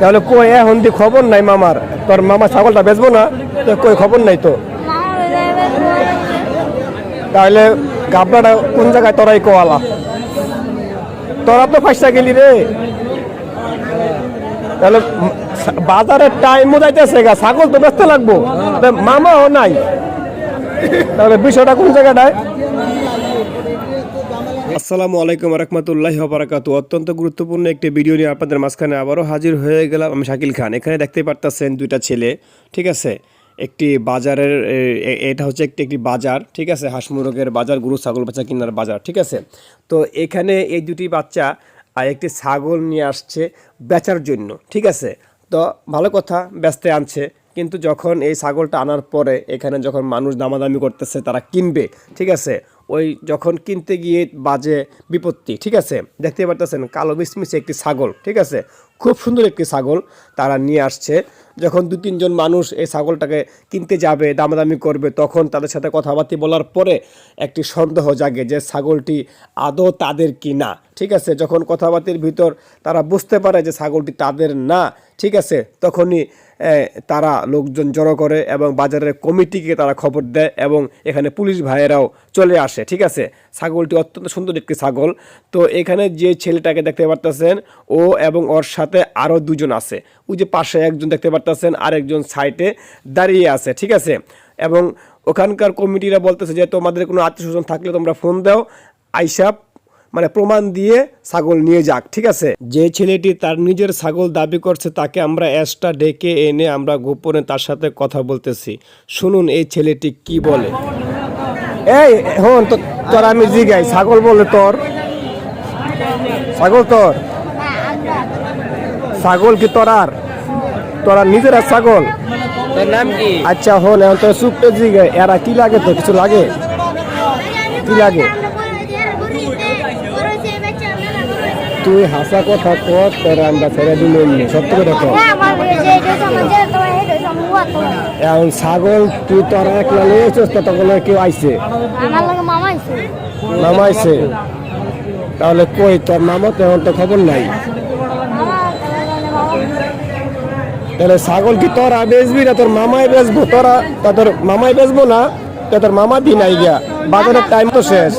তাহলে কই এখন দি খবর নাই মামার? তোর মামা ছাগলটা বেচবো না? তো কই খবর নাই তো? তাহলে গাবলাটা কোন জায়গায় তোরাই কোয়ালা? তোরা তো ফাইসা গেলি রে। তাহলে বাজারের টাইম যাইতেছে গা ছাগল তো ব্যস্ত লাগবো। মামাও নাই। তাহলে বিষয়টা কোন জায়গাটায়? আসসালামু আলাইকুম রহমতুল্লাহ বারাকাত অত্যন্ত গুরুত্বপূর্ণ একটি ভিডিও নিয়ে আপনাদের মাঝখানে আবারও হাজির হয়ে গেলাম আমি শাকিল খান। এখানে দেখতে পারতেছেন দুইটা ছেলে, ঠিক আছে? একটি বাজারের এটা হচ্ছে একটি একটি বাজার, ঠিক আছে? হাঁস মুরগের বাজার, গরু, ছাগল বাচ্চা কিনার বাজার, ঠিক আছে? তো এখানে এই দুটি বাচ্চা আর একটি ছাগল নিয়ে আসছে বেচার জন্য, ঠিক আছে? তো ভালো কথা, ব্যস্তে আনছে। কিন্তু যখন এই ছাগলটা আনার পরে এখানে যখন মানুষ দামাদামি করতেছে, তারা কিনবে, ঠিক আছে? ওই যখন কিনতে গিয়ে বাজে বিপত্তি, ঠিক আছে? দেখতে পারতেছেন, কালো মিশমিশে একটি ছাগল, ঠিক আছে? খুব সুন্দর একটি ছাগল তারা নিয়ে আসছে। যখন দু তিনজন মানুষ এই ছাগলটাকে কিনতে যাবে, দামাদামি করবে, তখন তাদের সাথে কথাবার্তা বলার পরে একটি সন্দেহ জাগে যে ছাগলটি আদৌ তাদের কি না। ঠিক আছে, যখন কথাবার্তার ভিতর তারা বুঝতে পারে যে ছাগলটি তাদের না, ঠিক আছে, তখনই তারা লোকজন জড়ো করে এবং বাজারের কমিটিকে তারা খবর দেয় এবং এখানে পুলিশ ভাইয়েরাও চলে আসে, ঠিক আছে। ছাগলটি অত্যন্ত সুন্দর একটি ছাগল। তো এখানে যে ছেলেটাকে দেখতে পারতেছেন, ও এবং ওর সাথে আরও দুজন আছে। ওই যে পাশে একজন দেখতে পারতেছেন আরেকজন সাইটে দাঁড়িয়ে আছে, ঠিক আছে? এবং ওখানকার কমিটিরা বলতেছে যে, তোমাদের কোনো আত্মীয় স্বজন থাকলে তোমরা ফোন দাও আইসাব মানে প্রমাণ দিয়ে ছাগল নিয়ে যাক, ঠিক আছে? যে ছেলেটি তার নিজের ছাগল দাবি করছে, তাকে আমরা অ্যাসটা ডেকে এনে আমরা গোপনে তার সাথে কথা বলতেছি। শুনুন, এই ছেলেটি কি বলে? এই, হন তোর আমি জিগাই, ছাগল বলে তোর। ছাগল তোর? ছাগল কি তোর আর? তোরা নিজেরা ছাগল? আচ্ছা হন এখন তোর সুপটে জিগাই এরা কি লাগে তো কিছু লাগে? কি লাগে? তুই হাসা কথা কর তোর আমরা ছেড়ে দিল সত্য করে কর। এখন ছাগল তুই তোরা একলা নিয়ে এসেছিস তো তখন কেউ আইছে? আমার মামা আইছে? নামাইছে তাহলে কই তোর মামা তো এখন তো খবর নাই। তাহলে ছাগল কি তোরা বেচবি না? তোর মামাই বেচবো তোরা তা তোর মামাই বেচবো না? তা তোর মামা দি নাই গিয়া। বাজারের টাইম তো শেষ।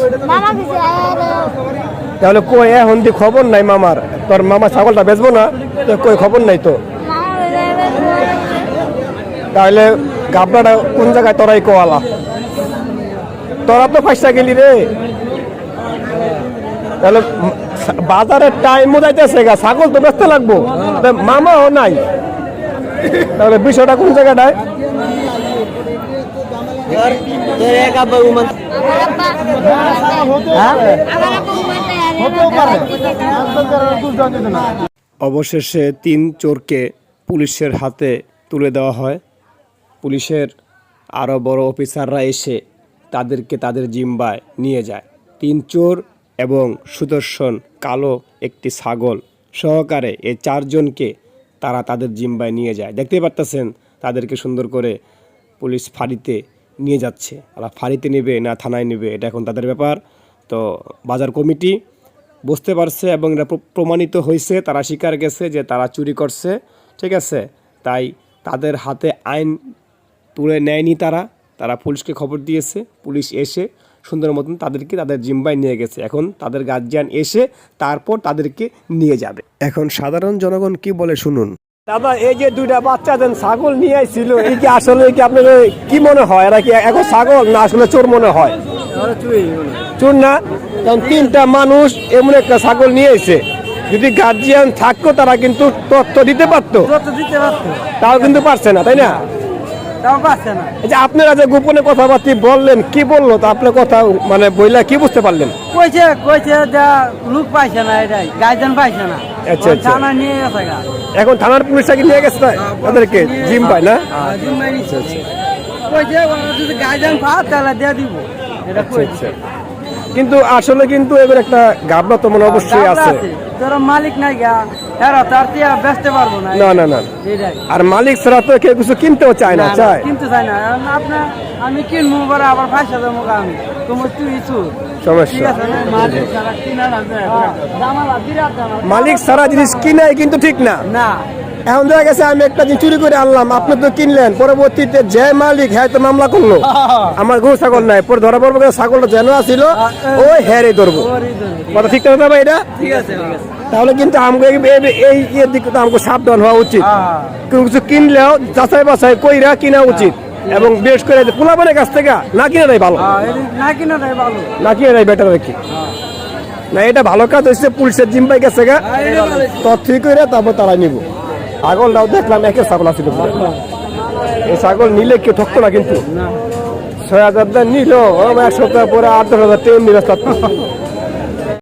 তাহলে কই এখন দি খবর নাই মামার। তোর মামা ছাগলটা বেচবো না? তো কই খবর নাই তো? তাহলে গাবলাটা কোন জায়গায় তোরাই কোয়ালা? তোরা তো ফাইসা গেলি রে। তাহলে বাজারের টাইম যাইতেছে গা ছাগল তো ব্যস্ত লাগবো। মামাও নাই। তাহলে বিষয়টা কোন জায়গাটায়? হ্যাঁ? অবশেষে তিন চোরকে পুলিশের হাতে তুলে দেওয়া হয়। পুলিশের আরও বড় অফিসাররা এসে তাদেরকে তাদের জিম্বায় নিয়ে যায়। তিন চোর এবং সুদর্শন কালো একটি ছাগল সহকারে এই চারজনকে তারা তাদের জিম্বায় নিয়ে যায়। দেখতে পারতেছেন তাদেরকে সুন্দর করে পুলিশ ফাঁড়িতে নিয়ে যাচ্ছে। আর ফাঁড়িতে নেবে না থানায় নেবে, এটা এখন তাদের ব্যাপার। তো বাজার কমিটি বুঝতে পারছে এবং এটা প্রমাণিত হয়েছে, তারা স্বীকার গেছে যে তারা চুরি করছে, ঠিক আছে? তাই তাদের হাতে আইন তুলে নেয়নি তারা। তারা পুলিশকে খবর দিয়েছে, পুলিশ এসে সুন্দর মতন তাদেরকে তাদের জিম্বায় নিয়ে গেছে। এখন তাদের গার্জিয়ান এসে তারপর তাদেরকে নিয়ে যাবে। এখন সাধারণ জনগণ কি বলে শুনুন? দাদা এই যে দুইটা বাচ্চা দেন ছাগল নিয়ে আইছিল এই কি আসলে কি আপনার কি মনে হয়? এরা কি এখন ছাগল না আসলে চোর মনে হয়? চোর না? কারণ তিনটা মানুষ এমন একটা ছাগল নিয়ে এসে যদি গার্জিয়ান থাকতো তারা কিন্তু তথ্য দিতে পারতো। তাও কিন্তু পারছে না তাই না? এই যে আপনারা যে গোপনে কথাবার্তা বললেন কি বলল? তা আপনার কথা মানে বইলা কি বুঝতে পারলেন? কইছে কইছে যা লোক পাইছে না এটাই গার্জেন পাইছে না। আচ্ছা, আচ্ছা। থানা নিয়ে গেছে এখন থানার নিয়ে গেছে তাদেরকে জিম পায় না? জিম্মাই নিচ্ছে কইছে ওরা যদি গার্জেন পা তাহলে দিয়ে দিব। এটা আচ্ছা কইছে। কিন্তু আসলে কিন্তু এবার একটা গাবলা তো মনে অবশ্যই আছে। তোর মালিক নাই গা। এরা তার তিয়া বেচতে পারব না। না না না আর মালিক ছাড়া তো কেউ কিছু কিনতেও চায় না চায়। কিনতে চাই না। আপনার আমি কিনবো পরে আবার পয়সা দেবো আমি তোমার তুই ইচ্ছু। সমস্যা। মালিক কিনা সারা জিনিস কিনাই কিন্তু ঠিক না। না। এখন দেখা গেছে আমি একটা জিনিস চুরি করে আনলাম আপনি তো কিনলেন। পরবর্তীতে যে মালিক হ্যাঁ তো মামলা করল। আমার গরু ছাগল নাই। পরে ধরা পড়ব ছাগলটা যেন আসিল ওই হ্যারে ধরবো। কথা ঠিক এটা? ঠিক আছে। তাহলে কিন্তু আমাকে এই- ইয়ের দিকে আমাকে সাবধান হওয়া উচিত। হ্যাঁ। কিছু কিনলেও যাচাই বাছাই কইরা কিনা উচিত। এবং বেশ করে পোলাপানের কাছ থেকে না কিনাটাই ভালো। হ্যাঁ, না কিনা নাই ভালো। না বেটার রাখি না এটা ভালো কাজ হচ্ছে পুলিশের জিম্বাই গেছে গা। হ্যাঁ, ভালো। তথ্য করে তারপর তারা নিব। ছাগলটাও দেখলাম একের ছাগল পুরো। এই ছাগল নিলে কেউ ঠকতো না কিন্তু। ছয় হাজার নিল। এক সপ্তাহ পরে আট দশ হাজার ট্রেন নিল।